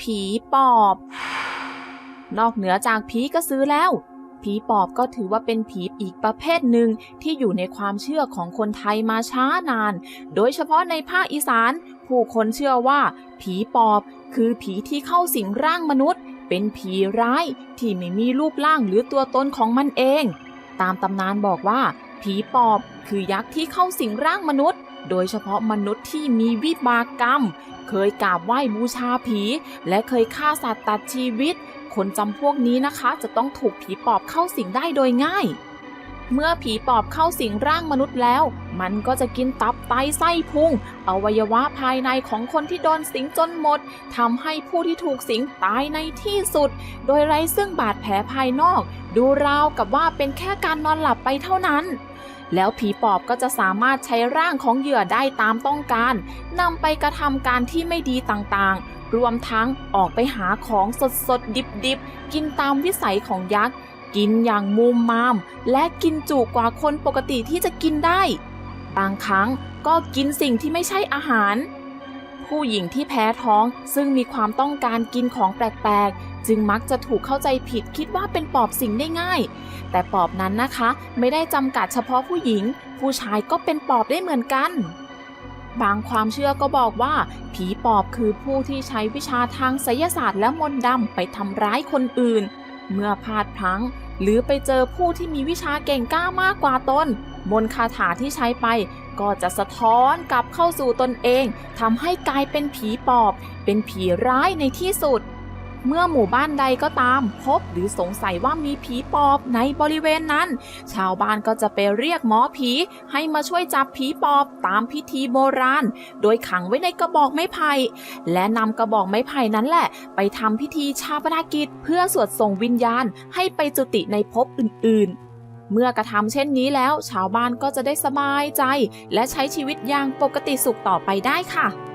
ผีปอบ นอกเหนือจากผีกระสือแล้ว ผีปอบก็ถือว่าเป็นผีอีกประเภทหนึ่งที่อยู่ในความเชื่อของคนไทยมาช้านาน โดยเฉพาะในภาคอีสาน ผู้คนเชื่อว่า ผีปอบคือผีที่เข้าสิงร่างมนุษย์ เป็นผีร้ายที่ไม่มีรูปร่างหรือตัวตนของมันเอง ตามตำนานบอกว่า ผีปอบคือยักษ์ที่เข้าสิงร่างมนุษย์ โดยเฉพาะมนุษย์ที่มีวิบากกรรม เคยกราบไหว้บูชาผี และเคยฆ่าสัตว์ตัดชีวิต คนจำพวกนี้นะคะ จะต้องถูกผีปอบเข้าสิงได้โดยง่าย เมื่อผีปอบเข้าสิงร่างมนุษย์แล้ว มันก็จะกินตับไตไส้พุงอวัยวะภายในของคนที่โดนสิงจนหมดทำให้ผู้ที่ถูกสิงตายในที่สุด โดยไร้ซึ่งบาดแผลภายนอก ดูราวกับว่าเป็นแค่การนอนหลับไปเท่านั้นแล้วผีปอบก็จะสามารถใช้ร่างของเหยื่อได้ตามต้องการนำไปกระทำการที่ไม่ดีต่างๆ รวมทั้งออกไปหาของสดๆ ดิบๆ กินตามวิสัยของยักษ์ กินอย่างมุมมาม และกินจุกว่าคนปกติที่จะกินได้ บางครั้งก็กินสิ่งที่ไม่ใช่อาหาร ผู้หญิงที่แพ้ท้องซึ่งมีความต้องการกินของแปลกๆ จึงมักจะถูกเข้าใจผิดคิดว่าเป็นปอบสิงได้ง่าย แต่ปอบนั้นนะคะ ไม่ได้จำกัดเฉพาะผู้หญิง ผู้ชายก็เป็นปอบได้เหมือนกันบางความเชื่อก็บอกว่า ผีปอบคือผู้ที่ใช้วิชาทางไสยศาสตร์และมนต์ดำไปทำร้ายคนอื่น เมื่อพลาดพลั้ง หรือไปเจอผู้ที่มีวิชาเก่งกล้ามากกว่าตนมนคาถาที่ใช้ไปก็จะสะท้อนกลับเข้าสู่ตนเองทำให้กลายเป็นผีปอบ เป็นผีร้ายในที่สุด เมื่อหมู่บ้านใดก็ตาม พบหรือสงสัยว่ามีผีปอบในบริเวณนั้น ชาวบ้านก็จะไปเรียกหมอผี ให้มาช่วยจับผีปอบตามพิธีโบราณ โดยขังไว้ในกระบอกไม้ไผ่ และนำกระบอกไม้ไผ่นั้นแหละ ไปทำพิธีชาปนกิจ เพื่อสวดส่งวิญญาณ ให้ไปจุติในภพอื่น ๆเมื่อกระทำเช่นนี้แล้ว ชาวบ้านก็จะได้สบายใจ และใช้ชีวิตอย่างปกติสุขต่อไปได้ค่ะ